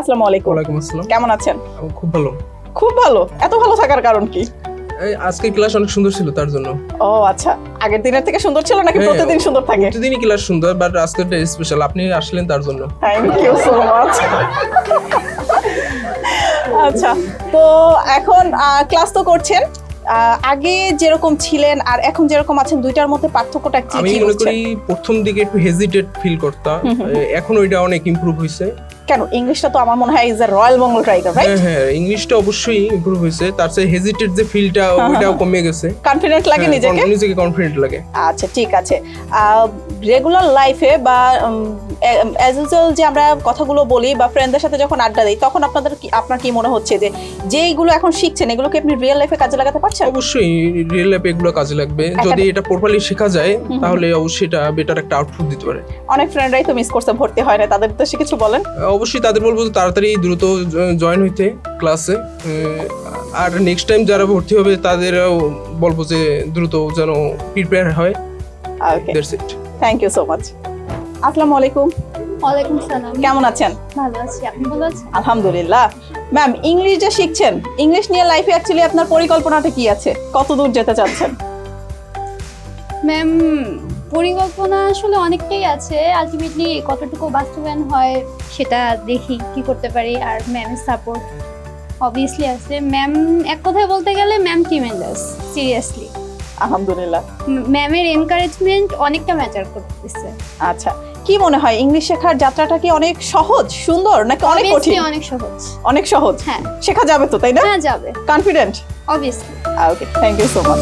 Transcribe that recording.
আসসালামু আলাইকুম। ওয়ালাইকুম আসসালাম। কেমন আছেন? খুব ভালো। খুব ভালো। এত ভালো থাকার কারণ কি? এই ক্লাস অনেক সুন্দর ছিল তার জন্য। ও আচ্ছা। আগের দিনের থেকে সুন্দর ছিল নাকি হ্যাঁ, প্রতিদিন সুন্দর থাকে? প্রতিদিনই ক্লাস সুন্দর বাট আজকেরটা স্পেশাল আপনি আসলেন তার জন্য। থ্যাংক ইউ সো মাচ আচ্ছা তো এখন ক্লাস তো করছেন। আগে যেরকম ছিলেন আর এখন যেরকম আছেন দুইটার মধ্যে পার্থক্যটা কি আমি মনে করি প্রথম দিকে একটু হেজিটেট ফিল করতাম। এখন ওইটা অনেক ইমপ্রুভ হয়েছে কেন? ইংলিশটা তো আমার মনে হয় is a royal Bengal tiger right হ্যাঁ হ্যাঁ ইংলিশটা অবশ্যই ইমপ্রুভ হয়েছে। তার সাথে হেজিটেট যে ফিলটা ওইটাও কমে গেছে। কনফিডেন্ট লাগে হ্যাঁ, নিজেকে? নিজেকে কনফিডেন্ট লাগে। আচ্ছা ঠিক আছে। রেগুলার লাইফে বা অ্যাজ ইউজুয়াল যে আমরা কথাগুলো বলি বা ফ্রেন্ডদের সাথে যখন আড্ডা দিই তখন আপনাদের কি আপনার কি মনে হচ্ছে যে যেইগুলো এখন শিখছেন এগুলো কি আপনি রিয়েল লাইফে কাজে লাগাতে পারছেন? অবশ্যই রিয়েল লাইফে এগুলো কাজে লাগবে। যদি এটা প্রপারলি শেখা যায় তাহলে অবশ্যই এটা বেটার একটা আউটপুট দিতে পারে। অনেক ফ্রেন্ডরাই তো মিস করছে ভর্তি হয় না তাদের তো সে কিছু বলেন। অবশ্যই তাদের বলব যে তাড়াতাড়ি দ্রুত জয়েন হইতে ক্লাসে আর নেক্সট টাইম যারা ভর্তি হবে তাদেরও বলব যে দ্রুত যেন প্রিপেয়ার হয়। Okay that's it thank you so much আসসালামু আলাইকুম। ওয়ালাইকুম সালাম। কেমন আছেন? ভালো আছি। আপনি ভালো আছেন? আলহামদুলিল্লাহ। ম্যাম ইংলিশ যে শিখছেন ইংলিশ নিয়ে লাইফে অ্যাকচুয়ালি আপনার পরিকল্পনাটা কি আছে? কত দূর যেতে চাচ্ছেন? ম্যাম পরিকল্পনা আসলে অনেকটাই আছে। আলটিমেটলি কতটুকু বাস্তবায়ন হয় সেটা দেখি কি করতে পারি আর ম্যামের সাপোর্ট অবভিয়াসলি আছে। ম্যাম এক কথায় বলতে গেলে ম্যাম ট্রিমেন্ডাস সিরিয়াসলি আলহামদুলিল্লাহ। ম্যামের এনকারেজমেন্ট অনেকটা ম্যাটার করতেছে। আচ্ছা কি মনে হয় ইংলিশ শেখার যাত্রাটা কি অনেক সহজ সুন্দর নাকি অনেক কঠিন? অনেক সহজ। অনেক সহজ। হ্যাঁ। শেখা যাবে তো তাই না? হ্যাঁ যাবে। Confident obviously okay thank you so much